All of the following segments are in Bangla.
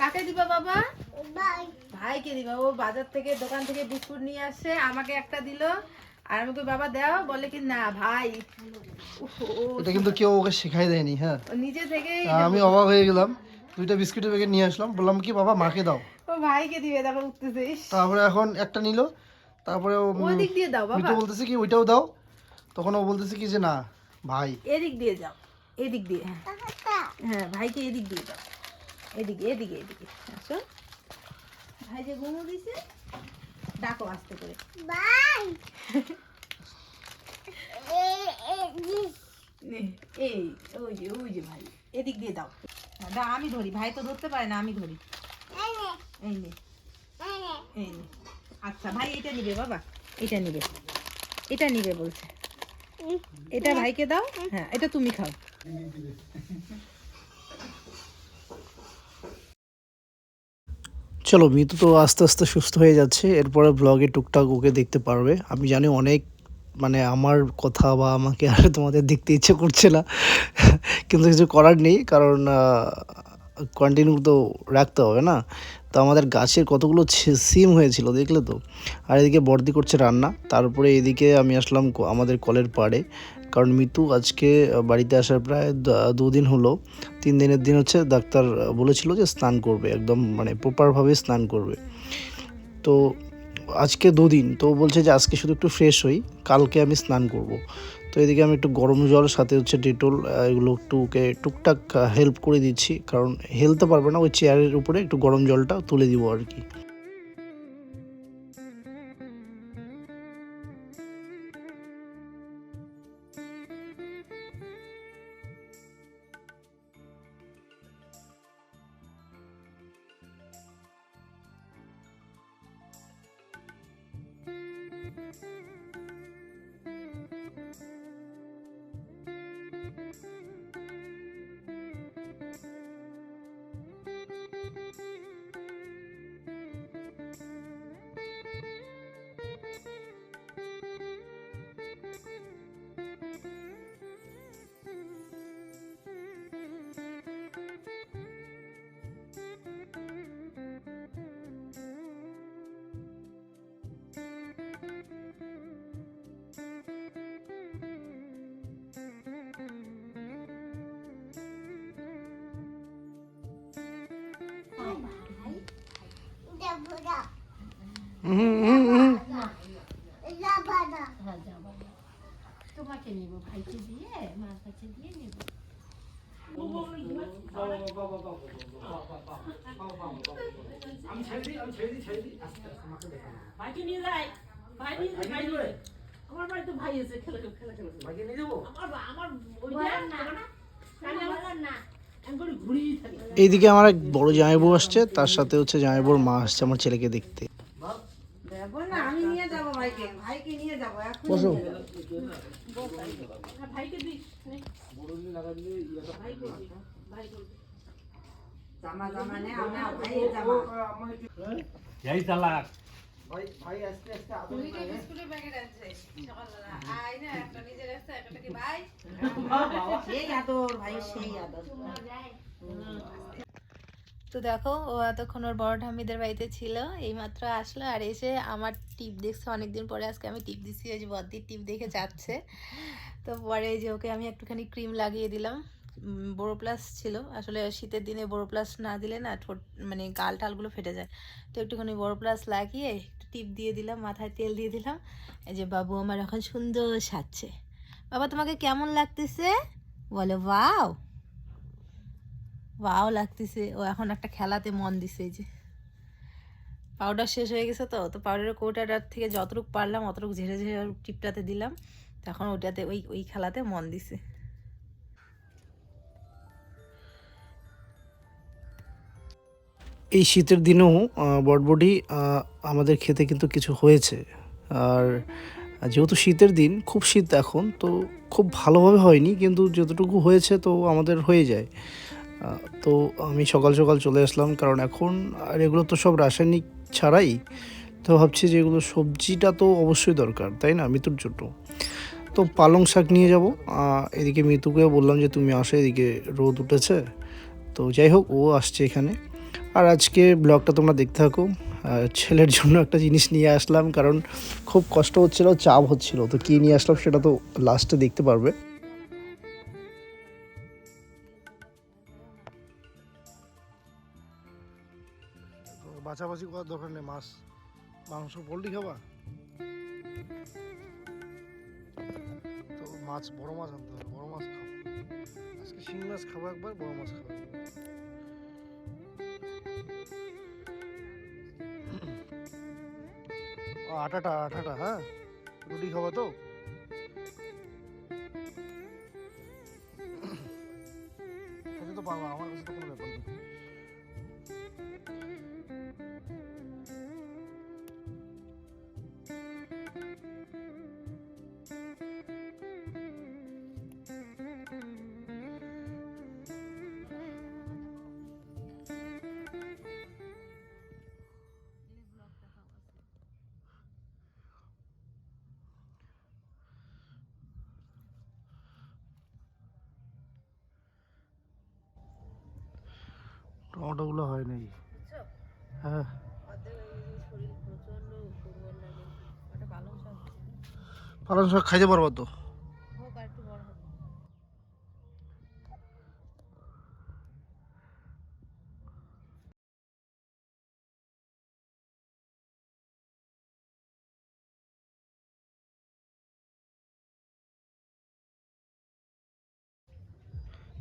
কাকে দিবা বাবা? ভাইকে দিবা। ও বাজার থেকে দোকান থেকে বিস্কুট নিয়ে আসে আমাকে একটা দিল। আর আমাকে বাবা দাও। বলে কি না ভাই। এটা কিন্তু কেউ ওকে শেখাই দেয়নি হ্যাঁ। নিজে থেকেই আমি অবাক হয়ে গেলাম। দুইটা বিস্কুটের প্যাকেট নিয়ে আসলাম। বললাম কি বাবা মাকে দাও। ও ভাইকে দিবে তারপর উঠতেছে তারপরে এখন একটা নিল। তারপরে ও ওই দিক দিয়ে দাও বাবা। মিতু বলতেছে কি ওইটাও দাও। তখন ও বলতেছে কি যে না ভাই। এদিক দিয়ে যাও এদিক দিয়ে হ্যাঁ। হ্যাঁ ভাইকে এদিক দিয়ে দাও। এদিকে এদিকে এদিকে। আসো। ভাই যে ঘুমো দিছে ডাকো আস্তে করে। নে, এই ওই যে ওই যে ভাই। এদিক দিয়ে দাও। দাও আমি ধরি। ভাই তো ধরতে পারে না আমি ধরি। এই নে এই নে। আচ্ছা ভাই এটা নিবে বাবা। এটা নিবে। এটা নিবে বলছে। এটা ভাইকে দাও। হ্যাঁ এটা তুমি খাও। চলো, মিতু তো আস্তে আস্তে সুস্থ হয়ে যাচ্ছে, এরপরে ব্লগে টুকটাক ওকে দেখতে পারবে। আমি জানি অনেক মানে আমার কথা বা আমাকে আর তোমাদের দেখতে ইচ্ছে করছে না, কিন্তু কিছু করার নেই, কারণ কন্টিনিউ তো রাখতে হবে না। তো আমাদের গাছের কতগুলো সিম হয়েছিল, দেখলে তো? আর এদিকে বর্দি করছে রান্না, তারপরে এদিকে আমি আসলাম আমাদের কলের পাড়ে। কারণ মিতু আজকে বাড়িতে আসার প্রায় দুদিন হলো। তিন দিনের দিন হচ্ছে ডাক্তার বলেছিল যে স্নান করবে, একদম মানে প্রপারভাবে স্নান করবে। তো আজকে দুদিন, তো বলছে যে আজকে শুধু একটু ফ্রেশ হই, কালকে আমি স্নান করব। তো এদিকে আমি একটু গরম জল, সাথে হচ্ছে ডেটল এগুলো একটু ওকে টুকটাক হেল্প করে দিচ্ছি। কারণ হেলতে পারবে না, ওই চেয়ারের উপরে একটু গরম জলটা তুলে দিব আর কি। এইদিকে আমার এক বড় জামাইবউ আসছে, তার সাথে হচ্ছে জামাইবুর মা আসছে আমার ছেলেকে দেখতে দেখো না আমি নিয়ে যাব ভাইকে নিয়ে যাব এখন ভাইকে দিস ভাই ভাই জামা জামা নে আমরা ভাই ভাই আস্তে আস্তে একটা নিজের ভাই? আদর ভাই সেই আদর। তো দেখো, ও এতক্ষণ ওর বড় ঠাম্মিদের বাড়িতে ছিল, এইমাত্র আসলো আর এসে আমার টিপ দেখছে, অনেকদিন পরে আজকে আমি টিপ দিচ্ছি, ওই যে বদ্দির টিপ দেখে যাচ্ছে। তো পরে যে ওকে আমি একটুখানি ক্রিম লাগিয়ে দিলাম বোরো প্লাস ছিল। আসলে শীতের দিনে বোরো প্লাস না দিলে না ঠোঁট মানে গাল টালগুলো ফেটে যায়। তো একটুখানি বোরো প্লাস লাগিয়ে একটু টিপ দিয়ে দিলাম, মাথায় তেল দিয়ে দিলাম। এই যে, বাবু, আমার এখন সুন্দর সাজছে। বাবা, তোমাকে কেমন লাগতেছে? বলে, ওয়াও। ওয়াও লাগতেছে। ও এখন একটা খেলাতে মন দিছে যে। পাউডার শেষ হয়ে গেছে তো তো পাউডারের কৌটাটার থেকে যতটুকু পারলাম অতটুকু ঝেড়ে ঝেড়ে টিপটাতে দিলাম। তখন ওটাতে ওই ওই খেলাতে মন দিছে। এই শীতের দিনেও আহ, বটবটি আমাদের খেতে কিন্তু কিছু হয়েছে। আর যেহেতু শীতের দিন খুব শীত এখন তো খুব ভালোভাবে হয়নি কিন্তু যতটুকু হয়েছে তো আমাদের হয়ে যায়। তো আমি সকাল সকাল চলে আসলাম, কারণ এখন, আর এগুলো তো সব রাসায়নিক ছাড়াই। তো ভাবছি যে এগুলো সবজিটা তো অবশ্যই দরকার, তাই না? মৃত্যুর জন্য। তো পালং শাক নিয়ে যাব। এদিকে মিতুকেও বললাম যে তুমি আসো, এদিকে রোদ উঠেছে। তো যাই হোক, ও আসছে এখানে। আর আজকে ব্লগটা তোমরা দেখতে থাকো। ছেলের জন্য একটা জিনিস নিয়ে আসলাম, কারণ খুব কষ্ট হচ্ছিল, চাপ হচ্ছিল। তো কী নিয়ে আসলাম সেটা তো লাস্টে দেখতে পারবে। বাছাবাছি করার দরকার নেই, মাছ, মাংস, পোলট্রি খাবা তো মাছ, বড় মাছ আনতে হবে, বড় মাছ খাব। আজকে শিং মাছ খাব একবার, বড় মাছ খাব। আটাটা আটাটা হ্যাঁ? রুটি খাবা তো? টমেটোগুলো হয়। নাই হ্যাঁ পালং শাক। খাইতে পারব তো?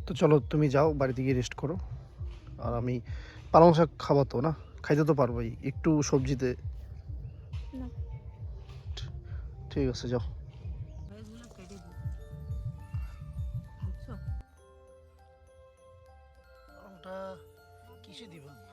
তো চলো তুমি যাও বাড়িতে গিয়ে রেস্ট করো। আর আমি পালং শাক খাব তো না? খাইতে তো পারবোই একটু সবজিতে। ঠিক আছে যাও। ওটা কিসে দিবা?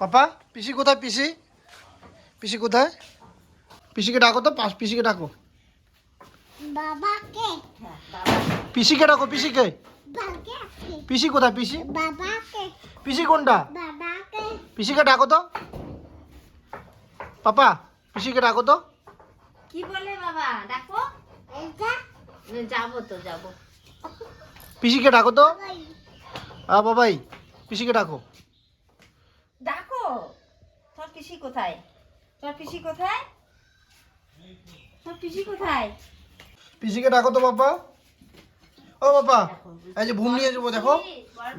পাপা পিসি কোথায় পিসি? পিসি কোথায়? পিসিকে ডাকো তো পাঁচ পিসিকে ডাকো। বাবাকে। পিসিকে ডাকো পিসিকে। পিসি কোথায় পিসি? বাবাকে। পিসি কোনটা? বাবাকে। পিসিকে ডাকো তো। পাপা পিসিকে ডাকো তো। কি বলে বাবা? ডাকো। যাব তো যাব। পিসিকে ডাকো তো। আ বাবাই পিসিকে ডাকো। তোর পিসি কোথায়? তোর পিসি কোথায়? তোর পিসি কোথায়? পিসিকে ডাকো তো বাবা ও বাবা এই যে ঘুম নিয়ে যাব দেখো।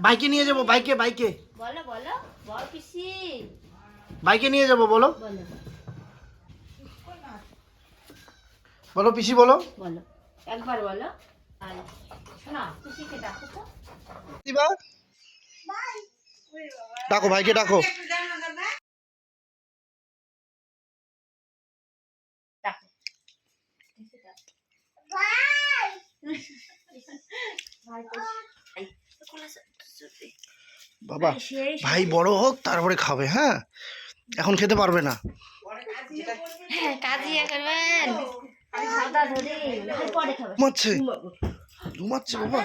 বাইকে নিয়ে যাব বাইকে বাইকে। বলো বলো বল পিসি। বাইকে নিয়ে যাব বলো। বলো বলো। পিসি বলো। বলো একবার বলো। শোনা পিসিকে ডাকো তো। দিবা? ডাকো ভাইকে ডাকো। ডাকো বাবা ভাই বড় হোক তারপরে খাবে হ্যাঁ? এখন খেতে পারবে না। হ্যাঁ ঘুমাচ্ছে। ঘুমাচ্ছে বাবা।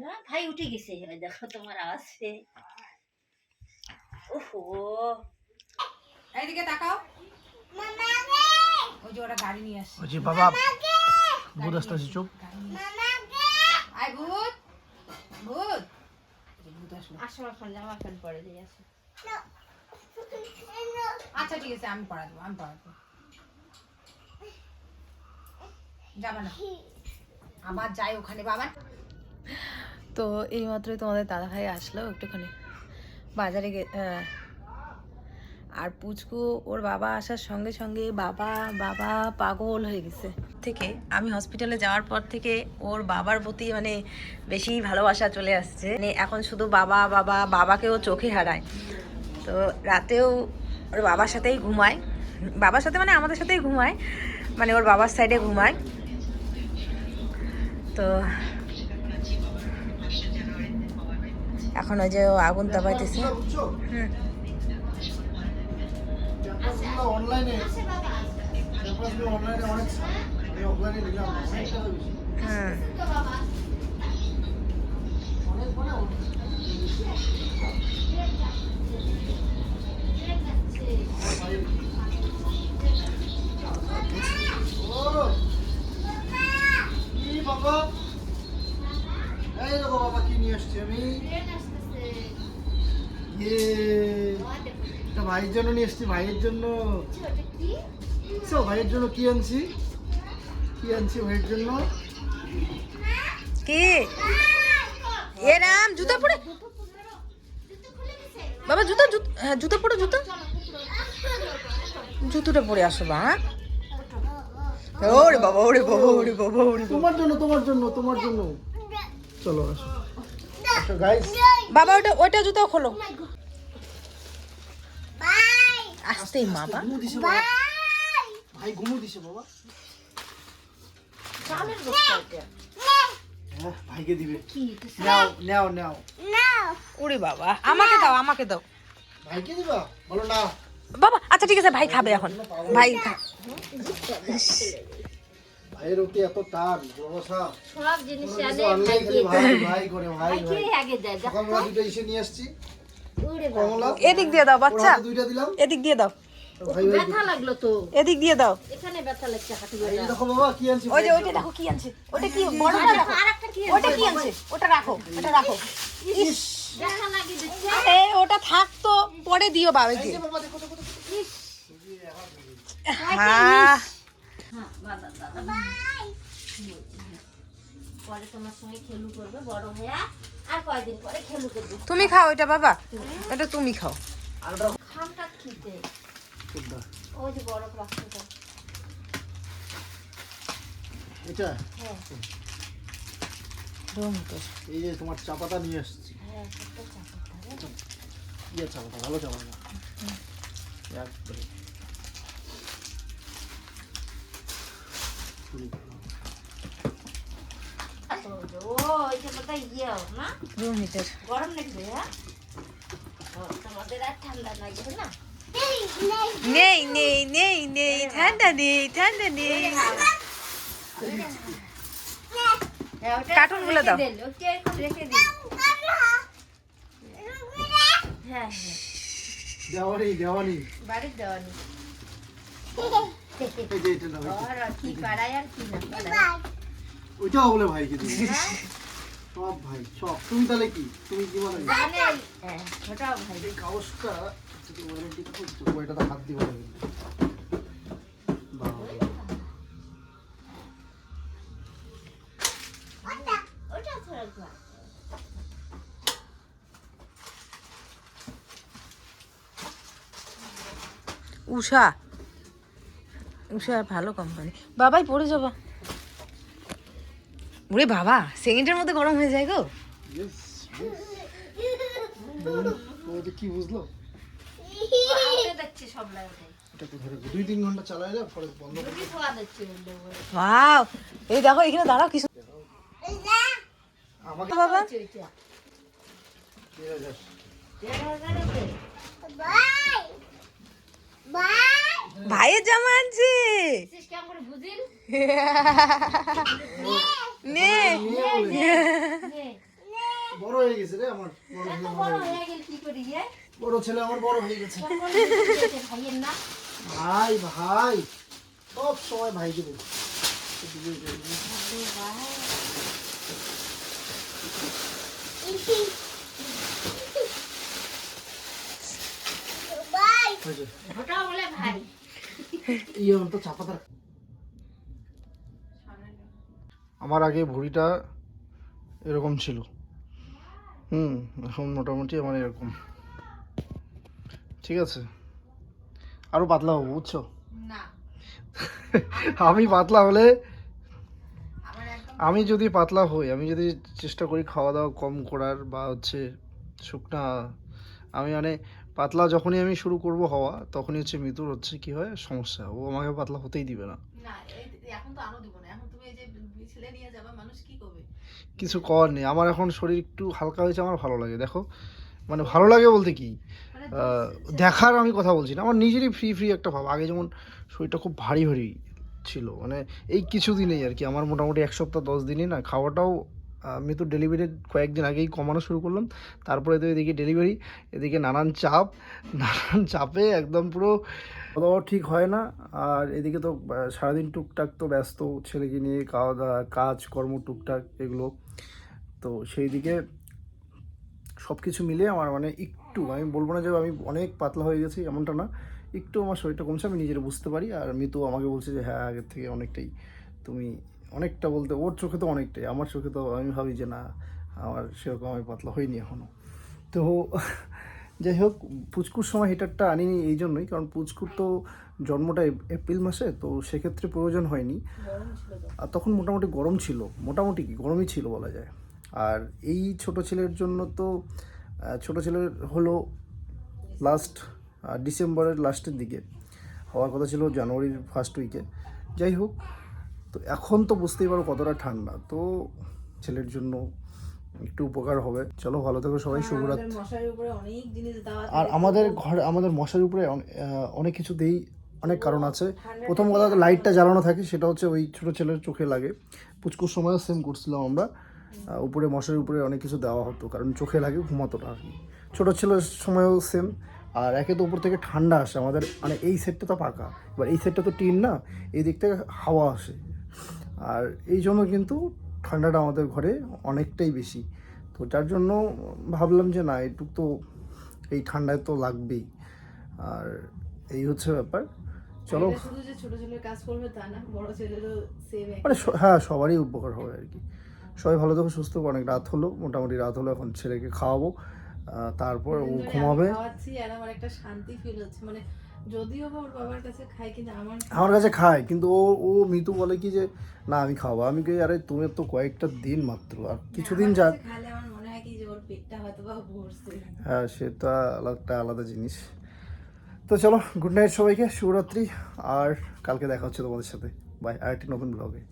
না ভাই উঠে গেছে। এবার দেখো তোমার পেয়ে ওহো। এইদিকে তাকাও। ওই যে ওরা গাড়ি নিয়ে আসছে। বলছি বাবা ভূত আসতেছে চুপ। মামা গে ভূত। ভূত। ভূত আসলো। আসো এখন জামা প্যান্ট পরে দিয়ে আসো। আচ্ছা ঠিক আছে আমি পড়া দেবো আমি পড়া দেবো যাবে না। আবার যাই ওখানে বাবা। তো এই মাত্রই তোমাদের দাদা ভাই আসলো একটুখানি। বাজারে গে আর পুচকু, ওর বাবা আসার সঙ্গে সঙ্গে বাবা বাবা পাগল হয়ে গেছে। থেকে আমি হসপিটালে যাওয়ার পর থেকে ওর বাবার প্রতি মানে বেশি ভালোবাসা চলে আসছে। মানে এখন শুধু বাবা বাবা, বাবাকেও চোখে হারায়। তো রাতেও ওর বাবার সাথেই ঘুমায়। বাবার সাথে মানে আমাদের সাথেই ঘুমায়। মানে ওর বাবার সাইডে ঘুমায়। তো এখন ওই যে আগুন তাপাইতেছে। হুম। কি বাবা? এই দেখো বাবা কি নিয়ে আমি? ইয়ে এটা ভাইয়ের জন্য নিয়ে এসছি ভাইয়ের জন্য। ভাইয়ের জন্য কি আনছি? কি আনছি ভাইয়ের জন্য? কি? এ রাম জুতো পরে। বাবা জুতো জুতো হ্যাঁ জুতো পরো জুতো। জুতোটা পরে আসো বা হ্যাঁ? ওরে বাবা ওরে বাবা ওরে বাবা ওরে তোমার জন্য তোমার জন্য তোমার জন্য। চলো আসো। গাইস বাবা ওটা ওইটা জুতো খোলো। বাই আসতেই মা বা বাবা। ভাই ঘুমু দিছে বাবা। চালের বস্তা এটা। হ্যাঁ ভাইকে দিবে। নাও নাও নাও। নাও। ওরে বাবা আমাকে দাও আমাকে দাও। ভাইকে দিবা? বলো না। বাবা আচ্ছা ঠিক আছে ভাই খাবে এখন। ভাই খা। ভাইয়ের ওকে এত টান ভরসা সব জিনিস আনে ভাই। ভাই করে ভাই কে ভাই আগে দেখো সকালবেলা দুটো এসে নিয়ে আসছি। এদিক দিয়ে দাও বাচ্চা। হাতে দুইটা দিলাম। এদিক দিয়ে দাও। ভাই ভাই ব্যথা লাগল তো। এদিক দিয়ে দাও। এখানে ব্যথা লাগছে হাঁটু দেখো বাবা কি আনছি ওই যে ওইটা দেখো কি আনছে? ওটা কি বড়টা দেখো। আরেকটা কি ওটা কি আনছে? ওটা রাখো ওটা রাখো। ইস। ব্যথা লাগিয়ে দিচ্ছে। আরে ওটা থাকতো পরে দিও বাবাকে। হ্যাঁ। হ্যাঁ দাদা দাদা পরে তোমার সঙ্গে খেলু করবে বড় হয়ে তুমি খাও এটা বাবা। এটা তুমি খাও। এটা? হ্যাঁ। এই যে তোমার চাপাতা নিয়ে আসছি। হ্যাঁ ইয়ে চাপাতা ভালো একবারে। ইয়ে না গরম নাকি হ্যাঁ তোমাদের আর ঠান্ডা লাগবে না নেই নেই নেই নেই ঠান্ডা নেই ঠান্ডা নেই ওটা কার্টুনগুলো রেখে দাও। রেখে হ্যাঁ দেওয়ানি দেওয়ানি বাড়ির দেওয়া নেই এই যে এটা নাও, এটা। আর কি পাড়ায় আর কি না ওইটাও বলে ভাইকে দিবে হ্যাঁ? সব ভাই সব। তুমি তাহলে কি? তুমি কি বলে হ্যাঁ এই কাগজটা যদি ওয়ারেন্টি তো হাত দিব না কিন্তু বাবা। ওটা ওটা থোড়া ঘর উষা। উষা ভালো কোম্পানি বাবাই পড়ে যাবা। ওরে বাবা সেকেন্ডের মধ্যে গরম হয়ে যায় গো। কি বুঝলো? এই দেখো এখানে দাঁড়াও কিছু বাবা। আছে। ভাইয়ের জামা আনছে। নে। নে। বড় হয়ে গেছে রে আমার বড় ছেলে বড় হয়ে গেল কি করি বড় ছেলে আমার বড় হয়ে গেছে। ভাই ভাই। সব সময় ভাইকে বলি ভাই। বলে ভাই। ইয়ে তো চাপাতা আমার আগে ভুঁড়িটা এরকম ছিল। হুম এখন মোটামুটি আমার এরকম। ঠিক আছে? আরও পাতলা হব বুঝছ? আমি পাতলা হলে আমি যদি পাতলা হই আমি যদি চেষ্টা করি খাওয়া দাওয়া কম করার বা হচ্ছে শুকনা আমি মানে পাতলা যখনই আমি শুরু করব হওয়া তখনই হচ্ছে মৃত্যুর হচ্ছে কি হয় সমস্যা। ও আমাকে পাতলা হতেই দিবে না। এখন তো আনো দিব না এখন ছেলে নিয়ে যাবা মানুষ কি করবে? কিছু কর নেই। আমার এখন শরীর একটু হালকা হয়েছে আমার ভালো লাগে। দেখো মানে ভালো লাগে বলতে কি? মানে দেখার আমি কথা বলছি না। আমার নিজেরই ফ্রি ফ্রি একটা ভাব। আগে যেমন শরীরটা খুব ভারী ভারী ছিল। মানে এই কিছুদিনেই আর কি। আমার মোটামুটি এক সপ্তাহ দশ দিনই না খাওয়াটাও আমি তো ডেলিভারির কয়েকদিন আগেই কমানো শুরু করলাম। তারপরে তো এদিকে ডেলিভারি এদিকে নানান চাপ, নানান চাপে একদম পুরো খাওয়া ঠিক হয় না। আর এদিকে তো সারাদিন টুকটাক তো ব্যস্ত, ছেলেকে নিয়ে খাওয়া দাওয়া কাজ কর্ম টুকটাক এগুলো। তো সেই দিকে সব কিছু মিলে আমার মানে একটু, আমি বলব না যে আমি অনেক পাতলা হয়ে গেছি এমনটা না। একটু আমার শরীরটা কমছে, আমি নিজের বুঝতে পারি। আর মিতু আমাকে বলছে যে হ্যাঁ আগের থেকে অনেকটাই তুমি অনেকটা বলতে ওর চোখে তো অনেকটাই আমার চোখে তো আমি ভাবি যে না আমার সেরকম আমি পাতলা হইনি এখনও তো যাই হোক পুচকুর সময় হিটারটা আনিনি এই জন্যই কারণ পুচকুর তো জন্মটা এপ্রিল মাসে তো সেক্ষেত্রে প্রয়োজন হয়নি। আর তখন মোটামুটি গরম ছিল মোটামুটি কি গরমই ছিল বলা যায়। আর এই ছোট ছেলের জন্য তো ছোট ছেলের হলো লাস্ট ডিসেম্বরের লাস্টের দিকে। হওয়ার কথা ছিল জানুয়ারির ফার্স্ট উইকে যাই হোক তো এখন তো বুঝতেই পারো কতটা ঠান্ডা। তো ছেলের জন্য একটু উপকার হবে। চলো ভালো থেকো সবাই শুভরাত্রি জিনিস দেওয়া আর আমাদের ঘরে আমাদের মশার উপরে অনেক কিছুতেই অনেক কারণ আছে। প্রথম কথা তো লাইটটা জ্বালানো থাকে সেটা হচ্ছে ওই ছোটো ছেলের চোখে লাগে। পুচকুর সময়ও সেম করছিলাম আমরা। উপরে মশারির উপরে অনেক কিছু দেওয়া হতো কারণ চোখে লাগে ঘুমাতো না আর কি। ছোটো ছেলের সময়ও সেম আর একে তো উপর থেকে ঠান্ডা আসে আমাদের মানে এই সেটটা তো পাকা। এবার এই সেটটা তো টিন না এই দিক থেকে হাওয়া আসে। আর এই জন্য কিন্তু ঠান্ডাটা আমাদের ঘরে অনেকটাই বেশি। তো যার জন্য ভাবলাম যে না একটু তো এই ঠান্ডায় তো লাগবেই। আর এই হচ্ছে ব্যাপার। চলো। মানে হ্যাঁ সবারই উপকার হবে আর কি। সবাই ভালো থাকো সুস্থ। অনেক রাত হলো। মোটামুটি রাত হলো এখন ছেলেকে খাওয়াবো। তারপর ও ঘুমাবে। আর আমার একটা শান্তি ফিল হচ্ছে। মানে যদিও ওর বাবার কাছে খাই কিন্তু আমার আমার কাছে খায় কিন্তু ও ও মিতু বলে কি যে না আমি খাব। আমি কি আরে তুমি তো কয়েকটা দিন মাত্র আর কিছুদিন যা যাক আমার মনে হয় কি যে ওর পেটটা হয়তো ভরছে। হ্যাঁ সেটা একটা আলাদা জিনিস। তো চলো গুড নাইট সবাইকে শুভরাত্রি আর কালকে দেখা হচ্ছে তোমাদের সাথে। বাই আর একটি নতুন ব্লগে